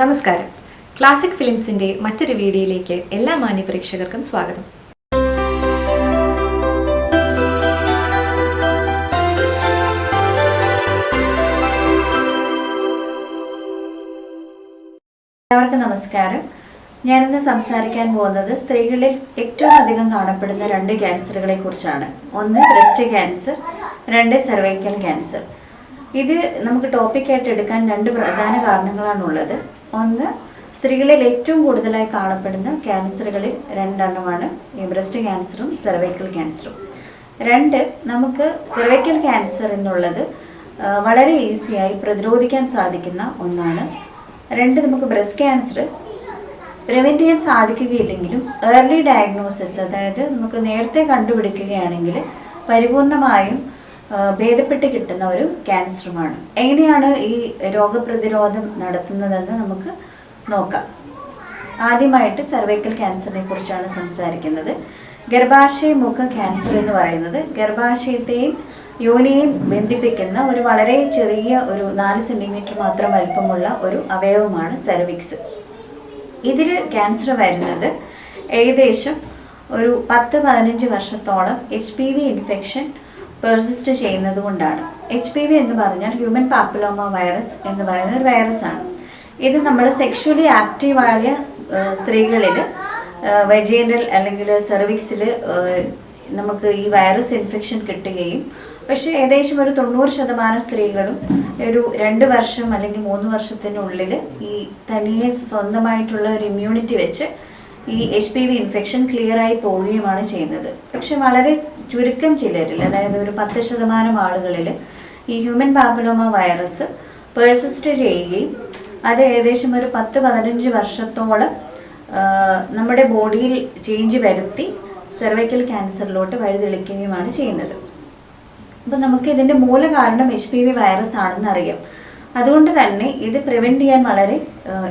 നമസ്കാരം. ക്ലാസിക് ഫിലിംസിന്റെ മറ്റൊരു വീഡിയോയിലേക്ക് എല്ലാ മാന്യ പ്രേക്ഷകർക്കും സ്വാഗതം. എല്ലാവർക്കും നമസ്കാരം. ഞാൻ ഇന്ന് സംസാരിക്കാൻ പോകുന്നത് സ്ത്രീകളിൽ ഏറ്റവും അധികം കാണപ്പെടുന്ന രണ്ട് ക്യാൻസറുകളെ കുറിച്ചാണ്. ഒന്ന് ബ്രസ്റ്റ് ക്യാൻസർ രണ്ട് സെർവൈക്കൽ ക്യാൻസർ. ഇത് നമുക്ക് ടോപ്പിക്കായിട്ട് എടുക്കാൻ രണ്ട് പ്രധാന കാരണങ്ങളാണുള്ളത്. ഒന്ന് സ്ത്രീകളിൽ ഏറ്റവും കൂടുതലായി കാണപ്പെടുന്ന ക്യാൻസറുകളിൽ രണ്ടെണ്ണമാണ്. ബ്രസ്റ്റ് ക്യാൻസറും സെർവൈക്കൽ ക്യാൻസറും. രണ്ട് നമുക്ക് സെർവൈക്കൽ ക്യാൻസർ എന്നുള്ളത് വളരെ ഈസിയായി പ്രതിരോധിക്കാൻ സാധിക്കുന്ന ഒന്നാണ്. രണ്ട് നമുക്ക് ബ്രസ്റ്റ് ക്യാൻസർ പ്രിവെന്റ് ചെയ്യാൻ സാധിക്കുകയില്ലെങ്കിലും ഏർലി ഡയഗ്നോസിസ് അതായത് നമുക്ക് നേരത്തെ കണ്ടുപിടിക്കുകയാണെങ്കിൽ പരിപൂർണമായും ഭേദപ്പെട്ട് കിട്ടുന്ന ഒരു ക്യാൻസറുമാണ്. എങ്ങനെയാണ് ഈ രോഗപ്രതിരോധം നടത്തുന്നതെന്ന് നമുക്ക് നോക്കാം. ആദ്യമായിട്ട് സർവൈക്കൽ ക്യാൻസറിനെ കുറിച്ചാണ് സംസാരിക്കുന്നത്. ഗർഭാശയ മുഖ ക്യാൻസർ എന്ന് പറയുന്നത് ഗർഭാശയത്തെയും യോനിയെയും ബന്ധിപ്പിക്കുന്ന ഒരു വളരെ ചെറിയ ഒരു നാല് സെന്റിമീറ്റർ മാത്രം വലിപ്പമുള്ള ഒരു അവയവമാണ് സെർവിക്സ് ഇതിൽ ക്യാൻസർ വരുന്നത് ഏകദേശം ഒരു പത്ത് പതിനഞ്ച് വർഷത്തോളം H P V infection persist ചെയ്യുന്നത് കൊണ്ടാണ്. എച്ച് പി വി എന്ന് പറഞ്ഞാൽ ഹ്യൂമൻ പാപ്പിലോമ വൈറസ് എന്ന് പറയുന്ന ഒരു വൈറസാണ് ഇത് നമ്മൾ സെക്ഷുവലി ആക്റ്റീവായ സ്ത്രീകളിൽ വെജീനൽ അല്ലെങ്കിൽ സെർവിക്സിൽ നമുക്ക് ഈ വൈറസ് ഇൻഫെക്ഷൻ കിട്ടുകയും പക്ഷേ ഏകദേശം ഒരു തൊണ്ണൂറ് ശതമാനം സ്ത്രീകളും ഒരു രണ്ട് വർഷം അല്ലെങ്കിൽ മൂന്ന് വർഷത്തിനുള്ളിൽ ഈ തനിയെ സ്വന്തമായിട്ടുള്ള ഒരു ഇമ്മ്യൂണിറ്റി വെച്ച് ഈ H P V infection clear ആയി പോവുകയുമാണ് ചെയ്യുന്നത്. പക്ഷെ വളരെ ചുരുക്കം ചിലരിൽ അതായത് ഒരു പത്ത് ശതമാനം ആളുകളിൽ ഈ ഹ്യൂമൻ പാപ്പിലോമ വൈറസ് പേഴ്സിസ്റ്റ് ചെയ്യുകയും അത് ഏകദേശം ഒരു പത്ത് പതിനഞ്ച് വർഷത്തോളം നമ്മുടെ ബോഡിയിൽ ചേഞ്ച് വരുത്തി സെർവൈക്കൽ ക്യാൻസറിലോട്ട് വഴിതെളിക്കുകയുമാണ് ചെയ്യുന്നത്. അപ്പം നമുക്ക് ഇതിന്റെ മൂല കാരണം എച്ച് പി വി വൈറസ് ആണെന്ന് അറിയാം അതുകൊണ്ട് തന്നെ ഇത് പ്രിവെന്റ് ചെയ്യാൻ വളരെ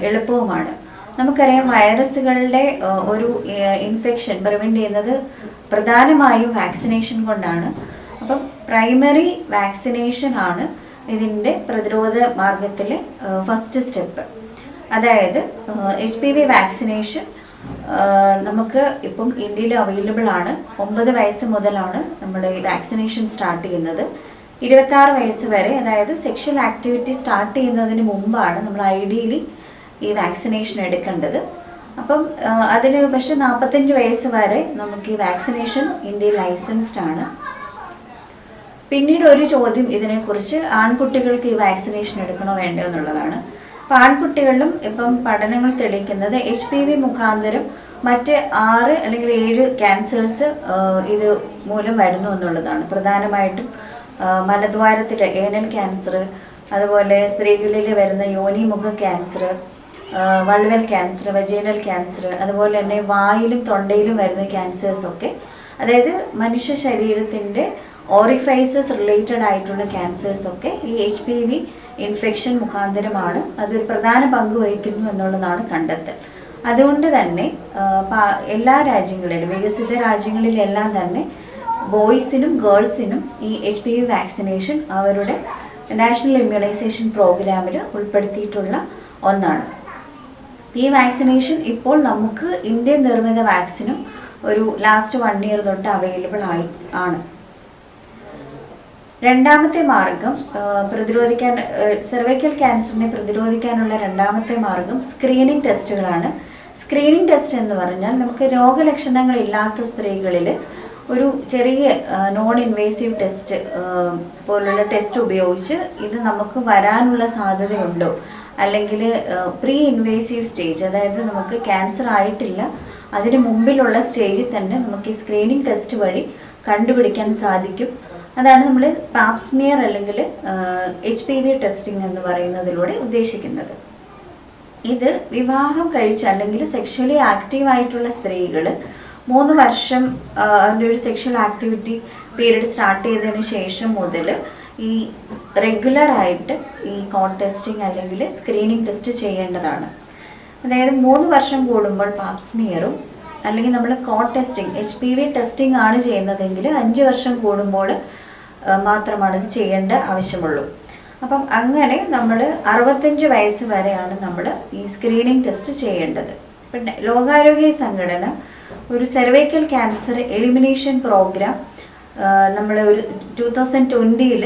എളുപ്പവുമാണ്. നമുക്കറിയാം വൈറസുകളുടെ ഒരു ഇൻഫെക്ഷൻ പ്രിവെന്റ് ചെയ്യുന്നത് പ്രധാനമായും വാക്സിനേഷൻ കൊണ്ടാണ്. അപ്പം പ്രൈമറി വാക്സിനേഷൻ ആണ് ഇതിന്റെ പ്രതിരോധ മാർഗത്തിലെ ഫസ്റ്റ് സ്റ്റെപ്പ് അതായത് എച്ച് പി വി വാക്സിനേഷൻ നമുക്ക് ഇപ്പം ഇന്ത്യയിൽ അവൈലബിൾ ആണ്. ഒമ്പത് വയസ്സ് മുതലാണ് നമ്മുടെ വാക്സിനേഷൻ സ്റ്റാർട്ട് ചെയ്യുന്നത്. ഇരുപത്താറ് വയസ്സ് വരെ അതായത് സെക്ഷൽ ആക്ടിവിറ്റി സ്റ്റാർട്ട് ചെയ്യുന്നതിന് മുമ്പാണ് നമ്മൾ ഐഡിയലി ഈ വാക്സിനേഷൻ എടുക്കേണ്ടത്. അപ്പം അതിന് പക്ഷെ നാൽപ്പത്തഞ്ച് വയസ്സ് വരെ നമുക്ക് ഈ വാക്സിനേഷൻ ഇന്ത്യയിൽ ലൈസൻസ്ഡ് ആണ്. പിന്നീട് ഒരു ചോദ്യം ഇതിനെക്കുറിച്ച് ആൺകുട്ടികൾക്ക് ഈ വാക്സിനേഷൻ എടുക്കണോ വേണ്ടോ എന്നുള്ളതാണ്. അപ്പോൾ ആൺകുട്ടികളിലും ഇപ്പം പഠനങ്ങൾ തെളിയിക്കുന്നത് എച്ച് പി വി മുഖാന്തരം മറ്റ് ആറ് അല്ലെങ്കിൽ ഏഴ് ക്യാൻസേഴ്സ് ഇത് മൂലം വരുന്നു എന്നുള്ളതാണ്. പ്രധാനമായിട്ടും മലദ്വാരത്തിലെ ഏനൽ ക്യാൻസർ അതുപോലെ സ്ത്രീകളിൽ വരുന്ന യോനിമുഖ cancer vulval cancer vaginal cancer അതുപോലെ തന്നെ വായിലും തൊണ്ടയിലും വരുന്ന ക്യാൻസേഴ്സ് ഒക്കെ. അതായത് മനുഷ്യ ശരീരത്തിന്റെ ഓറിഫൈസസ് റിലേറ്റഡ് ആയിട്ടുള്ള ക്യാൻസേഴ്സ് ഒക്കെ ഈ എച്ച് പി വി ഇൻഫെക്ഷൻ മുഖാന്തരമാണ് അതൊരു പ്രധാന പങ്ക് വഹിക്കുന്നു എന്നുള്ളതാണ് കണ്ടെത്തൽ. അതുകൊണ്ട് തന്നെ എല്ലാ രാജ്യങ്ങളിലും വികസിത രാജ്യങ്ങളിലെല്ലാം തന്നെ ബോയ്സിനും ഗേൾസിനും ഈ എച്ച് പി വി വാക്സിനേഷൻ അവരുടെ നാഷണൽ ഇമ്മ്യൂണൈസേഷൻ പ്രോഗ്രാമിൽ ഉൾപ്പെടുത്തിയിട്ടുള്ള ഒന്നാണ്. ഈ വാക്സിനേഷൻ ഇപ്പോൾ നമുക്ക് ഇന്ത്യൻ നിർമ്മിത വാക്സിനും ഒരു ലാസ്റ്റ് വൺ ഇയർ തൊട്ട് അവൈലബിൾ ആയി ആണ്. രണ്ടാമത്തെ മാർഗം പ്രതിരോധിക്കാൻ സെർവൈക്കൽ ക്യാൻസറിനെ പ്രതിരോധിക്കാനുള്ള രണ്ടാമത്തെ മാർഗം സ്ക്രീനിങ് ടെസ്റ്റുകളാണ് സ്ക്രീനിങ് ടെസ്റ്റ് എന്ന് പറഞ്ഞാൽ നമുക്ക് രോഗലക്ഷണങ്ങൾ ഇല്ലാത്ത സ്ത്രീകളിൽ ഒരു ചെറിയ നോൺ ഇൻവേസീവ് ടെസ്റ്റ് പോലുള്ള ടെസ്റ്റ് ഉപയോഗിച്ച് ഇത് നമുക്ക് വരാനുള്ള സാധ്യതയുണ്ടോ. അല്ലെങ്കിൽ പ്രീ ഇൻവേസീവ് സ്റ്റേജ് അതായത് നമുക്ക് ക്യാൻസർ ആയിട്ടില്ല അതിന് മുമ്പിലുള്ള സ്റ്റേജിൽ തന്നെ നമുക്ക് ഈ സ്ക്രീനിങ് ടെസ്റ്റ് വഴി കണ്ടുപിടിക്കാൻ സാധിക്കും. അതാണ് നമ്മൾ പാപ്സ്മിയർ അല്ലെങ്കിൽ എച്ച് പി വി ടെസ്റ്റിംഗ് എന്ന് പറയുന്നതിലൂടെ ഉദ്ദേശിക്കുന്നത്. ഇത് വിവാഹം കഴിച്ച അല്ലെങ്കിൽ സെക്ഷലി ആക്റ്റീവ് ആയിട്ടുള്ള സ്ത്രീകൾ മൂന്ന് വർഷം അവരുടെ ഒരു സെക്ഷൽ ആക്ടിവിറ്റി പീരീഡ് സ്റ്റാർട്ട് ചെയ്തതിന് ശേഷം മുതൽ ഈ റെഗുലർ ആയിട്ട് ഈ കോൺ ടെസ്റ്റിംഗ് അല്ലെങ്കിൽ സ്ക്രീനിങ് ടെസ്റ്റ് ചെയ്യേണ്ടതാണ്. അതായത് മൂന്ന് വർഷം കൂടുമ്പോൾ പാപ്സ്മിയറും അല്ലെങ്കിൽ നമ്മൾ co testing H P V testing ആണ് ചെയ്യുന്നതെങ്കിൽ അഞ്ച് വർഷം കൂടുമ്പോൾ മാത്രമാണ് ഇത് ചെയ്യേണ്ട ആവശ്യമുള്ളൂ. അപ്പം അങ്ങനെ നമ്മൾ അറുപത്തഞ്ച് വയസ്സ് വരെയാണ് നമ്മൾ ഈ സ്ക്രീനിങ് ടെസ്റ്റ് ചെയ്യേണ്ടത്. പിന്നെ ലോകാരോഗ്യ സംഘടന ഒരു സെർവൈക്കൽ ക്യാൻസർ എലിമിനേഷൻ പ്രോഗ്രാം നമ്മൾ ഒരു ടൂ തൗസൻഡ് ട്വന്റിയിൽ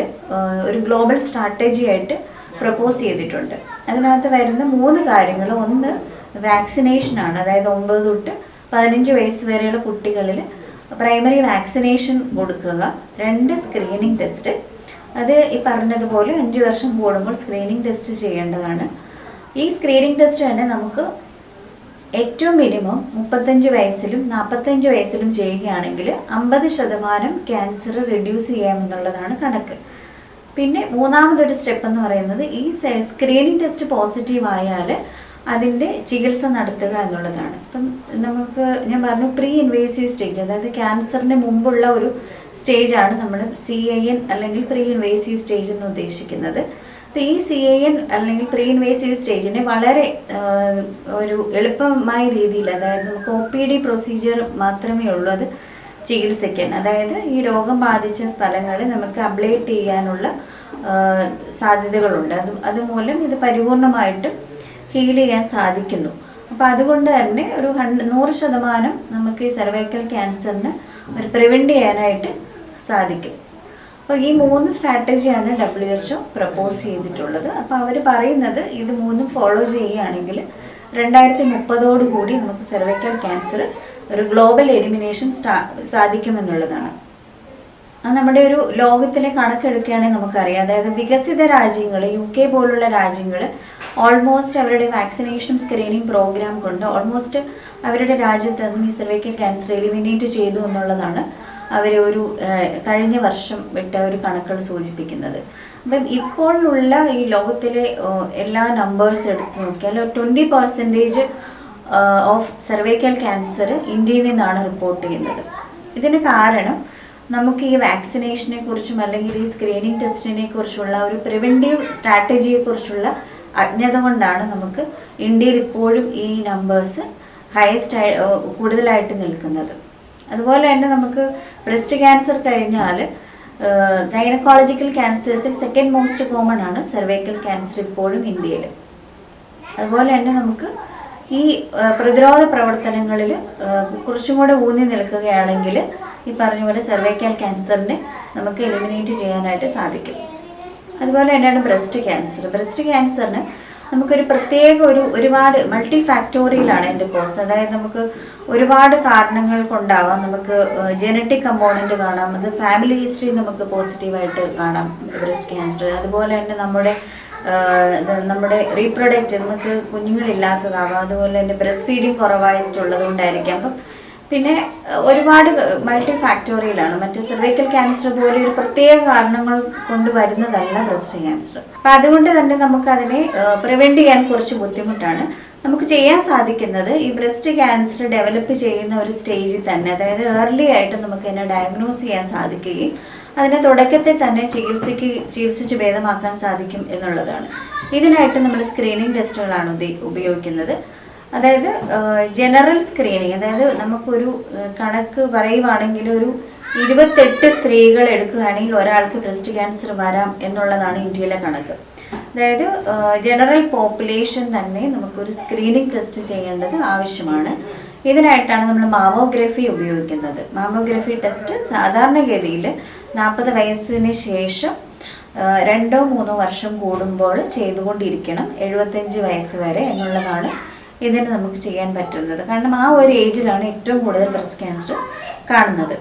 ഒരു ഗ്ലോബൽ സ്ട്രാറ്റജി ആയിട്ട് പ്രപ്പോസ് ചെയ്തിട്ടുണ്ട്. അതിനകത്ത് വരുന്ന മൂന്ന് കാര്യങ്ങൾ ഒന്ന് വാക്സിനേഷനാണ് അതായത് ഒമ്പത് തൊട്ട് പതിനഞ്ച് വയസ്സ് വരെയുള്ള കുട്ടികളിൽ പ്രൈമറി വാക്സിനേഷൻ കൊടുക്കുക. രണ്ട് സ്ക്രീനിങ് ടെസ്റ്റ് അത് ഈ പറഞ്ഞതുപോലെ അഞ്ച് വർഷം കൂടുമ്പോൾ സ്ക്രീനിങ് ടെസ്റ്റ് ചെയ്യേണ്ടതാണ്. ഈ സ്ക്രീനിങ് ടെസ്റ്റ് തന്നെ നമുക്ക് ഏറ്റവും മിനിമം മുപ്പത്തഞ്ച് വയസ്സിലും നാൽപ്പത്തഞ്ച് വയസ്സിലും ചെയ്യുകയാണെങ്കിൽ അമ്പത് ശതമാനം ക്യാൻസർ റിഡ്യൂസ് ചെയ്യാമെന്നുള്ളതാണ് കണക്ക്. പിന്നെ മൂന്നാമതൊരു സ്റ്റെപ്പ് എന്ന് പറയുന്നത് ഈ സ്ക്രീനിങ് ടെസ്റ്റ് പോസിറ്റീവ് ആയാൽ അതിന്റെ ചികിത്സ നടത്തുക എന്നുള്ളതാണ്. ഇപ്പം നമുക്ക് ഞാൻ പറഞ്ഞു പ്രീ ഇൻവേസീവ് സ്റ്റേജ് അതായത് ക്യാൻസറിന് മുമ്പുള്ള ഒരു സ്റ്റേജാണ് നമ്മൾ സി ഐ എൻ അല്ലെങ്കിൽ പ്രീ ഇൻവേസീവ് സ്റ്റേജ് എന്ന് ഉദ്ദേശിക്കുന്നത്. അപ്പോൾ ഈ സി ഐ എൻ അല്ലെങ്കിൽ പ്രീ ഇൻവേസീവ് സ്റ്റേജിനെ വളരെ ഒരു എളുപ്പമായ രീതിയിൽ അതായത് നമുക്ക് ഒ പി ഡി പ്രൊസീജിയർ മാത്രമേ ഉള്ളൂ അത് ചികിത്സിക്കാൻ. അതായത് ഈ രോഗം ബാധിച്ച സ്ഥലങ്ങളിൽ നമുക്ക് അബ്ലേറ്റ് ചെയ്യാനുള്ള സാധ്യതകളുണ്ട്. അത് അതുമൂലം ഇത് പരിപൂർണമായിട്ടും ഹീൽ ചെയ്യാൻ സാധിക്കുന്നു. അപ്പോൾ അതുകൊണ്ട് തന്നെ ഒരു ഹണ്ട് നൂറ് ശതമാനം നമുക്ക് ഈ സെർവൈക്കൽ ക്യാൻസറിന് ഒരു പ്രിവെന്റ് ചെയ്യാനായിട്ട് സാധിക്കും. അപ്പോൾ ഈ മൂന്ന് സ്ട്രാറ്റജിയാണ് ഡബ്ല്യു എച്ച് പ്രപ്പോസ് ചെയ്തിട്ടുള്ളത്. അപ്പോൾ അവർ പറയുന്നത് ഇത് മൂന്നും ഫോളോ ചെയ്യുകയാണെങ്കിൽ രണ്ടായിരത്തി മുപ്പതോടു കൂടി നമുക്ക് സെർവൈക്കൽ ക്യാൻസർ ഒരു ഗ്ലോബൽ എലിമിനേഷൻ സാധിക്കുമെന്നുള്ളതാണ്. അത് നമ്മുടെ ഒരു ലോകത്തിലെ കണക്കെടുക്കുകയാണെങ്കിൽ നമുക്കറിയാം. അതായത് വികസിത രാജ്യങ്ങൾ യു കെ പോലുള്ള രാജ്യങ്ങൾ ഓൾമോസ്റ്റ് അവരുടെ വാക്സിനേഷനും സ്ക്രീനിങ് പ്രോഗ്രാം കൊണ്ട് ഓൾമോസ്റ്റ് അവരുടെ രാജ്യത്ത് നിന്നും ഈ സെർവൈക്കൽ ക്യാൻസർ എലിമിനേറ്റ് ചെയ്തു എന്നുള്ളതാണ്. അവർ ഒരു കഴിഞ്ഞ വർഷം വിട്ട ഒരു കണക്കുകൾ സൂചിപ്പിക്കുന്നത്. അപ്പം ഇപ്പോഴുള്ള ഈ ലോകത്തിലെ എല്ലാ നമ്പേഴ്സ് എടുത്ത് നോക്കിയാൽ twenty percentage of cervical cancer ഇന്ത്യയിൽ നിന്നാണ് റിപ്പോർട്ട് ചെയ്യുന്നത്. ഇതിന് കാരണം നമുക്ക് ഈ വാക്സിനേഷനെ കുറിച്ചും അല്ലെങ്കിൽ ഈ സ്ക്രീനിങ് ടെസ്റ്റിനെ കുറിച്ചുള്ള ഒരു പ്രിവെന്റീവ് സ്ട്രാറ്റജിയെ കുറിച്ചുള്ള അജ്ഞത കൊണ്ടാണ് നമുക്ക് ഇന്ത്യയിൽ ഇപ്പോഴും ഈ നമ്പേഴ്സ് ഹയസ്റ്റ് കൂടുതലായിട്ട് നിൽക്കുന്നത്. അതുപോലെ തന്നെ നമുക്ക് ബ്രസ്റ്റ് ക്യാൻസർ കഴിഞ്ഞാൽ ഗൈനക്കോളജിക്കൽ ക്യാൻസേഴ്സിൽ സെക്കൻഡ് മോസ്റ്റ് കോമൺ ആണ് സെർവൈക്കൽ ക്യാൻസർ ഇപ്പോഴും ഇന്ത്യയിൽ. അതുപോലെ തന്നെ നമുക്ക് ഈ പ്രതിരോധ പ്രവർത്തനങ്ങളിൽ കുറച്ചും കൂടെ ഊന്നി നിൽക്കുകയാണെങ്കിൽ ഈ പറഞ്ഞ പോലെ സെർവൈക്കൽ ക്യാൻസറിനെ നമുക്ക് എലിമിനേറ്റ് ചെയ്യാനായിട്ട് സാധിക്കും. അതുപോലെ തന്നെയാണ് ബ്രസ്റ്റ് ക്യാൻസർ ബ്രസ്റ്റ് ക്യാൻസറിന് നമുക്കൊരു പ്രത്യേക ഒരു ഒരുപാട് മൾട്ടി ഫാക്ടോറിയലാണ് എന്റെ കോഴ്സ് അതായത് നമുക്ക് ഒരുപാട് കാരണങ്ങൾ കൊണ്ടാവാം. നമുക്ക് ജനറ്റിക് കമ്പോണന്റ് കാണാം. അത് ഫാമിലി ഹിസ്റ്ററി നമുക്ക് പോസിറ്റീവായിട്ട് കാണാം ബ്രസ്റ്റ് ക്യാൻസർ അതുപോലെ തന്നെ നമ്മുടെ നമ്മുടെ റീപ്രൊഡക്റ്റ് നമുക്ക് കുഞ്ഞുങ്ങളില്ലാത്തതാവാം. അതുപോലെ തന്നെ ബ്രസ്റ്റ് ഫീഡിങ് കുറവായിട്ടുള്ളത് കൊണ്ടായിരിക്കാം അപ്പം പിന്നെ ഒരുപാട് മൾട്ടി ഫാക്ടോറിയലാണ് മറ്റേ സെർവൈക്കൽ ക്യാൻസർ പോലെ ഒരു പ്രത്യേക കാരണങ്ങൾ കൊണ്ട് വരുന്നതല്ല ബ്രസ്റ്റ് ക്യാൻസർ അപ്പം അതുകൊണ്ട് തന്നെ നമുക്ക് അതിനെ പ്രിവെന്റ് ചെയ്യാൻ കുറച്ച് ബുദ്ധിമുട്ടാണ്. നമുക്ക് ചെയ്യാൻ സാധിക്കുന്നത് ഈ ബ്രസ്റ്റ് ക്യാൻസർ ഡെവലപ്പ് ചെയ്യുന്ന ഒരു സ്റ്റേജിൽ തന്നെ അതായത് ഏർലി ആയിട്ട് നമുക്ക് അതിനെ ഡയഗ്നോസ് ചെയ്യാൻ സാധിക്കുകയും അതിനെ തുടക്കത്തിൽ തന്നെ ചികിത്സയ്ക്ക് ചികിത്സിച്ച് ഭേദമാക്കാൻ സാധിക്കും എന്നുള്ളതാണ്. ഇതിനായിട്ട് നമ്മൾ സ്ക്രീനിങ് ടെസ്റ്റുകളാണ് ഉപ- ഉപയോഗിക്കുന്നത്. അതായത് ജനറൽ സ്ക്രീനിങ് അതായത് നമുക്കൊരു കണക്ക് പറയുവാണെങ്കിൽ ഒരു ഇരുപത്തെട്ട് സ്ത്രീകൾ എടുക്കുകയാണെങ്കിൽ ഒരാൾക്ക് ബ്രസ്റ്റ് ക്യാൻസർ വരാം എന്നുള്ളതാണ് ഇന്ത്യയിലെ കണക്ക്. അതായത് ജനറൽ പോപ്പുലേഷൻ തന്നെ നമുക്കൊരു സ്ക്രീനിങ് ടെസ്റ്റ് ചെയ്യേണ്ടത് ആവശ്യമാണ്. ഇതിനായിട്ടാണ് നമ്മൾ മാമോഗ്രഫി ഉപയോഗിക്കുന്നത്. മാമോഗ്രഫി ടെസ്റ്റ് സാധാരണഗതിയിൽ നാൽപ്പത് വയസ്സിന് ശേഷം രണ്ടോ മൂന്നോ വർഷം കൂടുമ്പോൾ ചെയ്തുകൊണ്ടിരിക്കണം. എഴുപത്തഞ്ച് വയസ്സ് വരെ എന്നുള്ളതാണ് ഇതിന് നമുക്ക് ചെയ്യാൻ പറ്റുന്നത്. കാരണം ആ ഒരു ഏജിലാണ് ഏറ്റവും കൂടുതൽ ബ്രസ്റ്റ് ക്യാൻസർ കാണുന്നത്.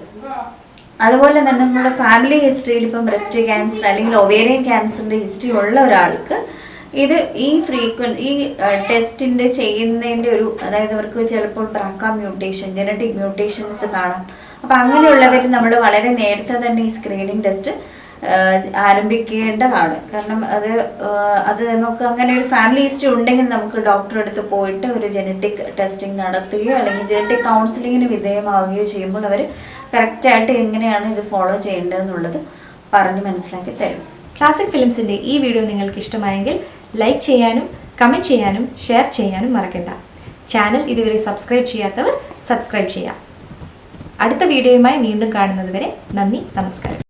അതുപോലെ തന്നെ നമ്മുടെ ഫാമിലി ഹിസ്റ്ററിയിൽ ഇപ്പം ബ്രസ്റ്റ് ക്യാൻസർ അല്ലെങ്കിൽ ഒവേറിയൻ ക്യാൻസറിന്റെ ഹിസ്റ്ററി ഉള്ള ഒരാൾക്ക് ഇത് ഈ ഫ്രീക്വൻ ഈ ടെസ്റ്റിന്റെ ചെയ്യുന്നതിന്റെ ഒരു അതായത് അവർക്ക് ചിലപ്പോൾ ബ്രാക്ക മ്യൂട്ടേഷൻ ജനറ്റിക് മ്യൂട്ടേഷൻസ് കാണാം. അപ്പം അങ്ങനെയുള്ളവർ നമ്മൾ വളരെ നേരത്തെ തന്നെ ഈ സ്ക്രീനിങ് ടെസ്റ്റ് ആരംഭിക്കേണ്ടതാണ്. കാരണം അത് അത് നമുക്ക് അങ്ങനെ ഒരു ഫാമിലി ഹിസ്റ്ററി ഉണ്ടെങ്കിൽ നമുക്ക് ഡോക്ടറെ അടുത്ത് പോയിട്ട് ഒരു ജനറ്റിക് ടെസ്റ്റിംഗ് നടത്തുകയോ അല്ലെങ്കിൽ ജനറ്റിക് കൗൺസിലിങ്ങിന് വിധേയമാവുകയോ ചെയ്യുമ്പോൾ അവർ കറക്റ്റായിട്ട് എങ്ങനെയാണ് ഇത് ഫോളോ ചെയ്യേണ്ടതെന്നുള്ളത് പറഞ്ഞ് മനസ്സിലാക്കി തരും. ക്ലാസിക് ഫിലിംസിന്റെ ഈ വീഡിയോ നിങ്ങൾക്ക് ഇഷ്ടമായെങ്കിൽ ലൈക്ക് ചെയ്യാനും കമന്റ് ചെയ്യാനും ഷെയർ ചെയ്യാനും മറക്കണ്ട. ചാനൽ ഇതുവരെ സബ്സ്ക്രൈബ് ചെയ്യാത്തവർ സബ്സ്ക്രൈബ് ചെയ്യാം. അടുത്ത വീഡിയോയുമായി വീണ്ടും കാണുന്നതുവരെ നന്ദി നമസ്കാരം.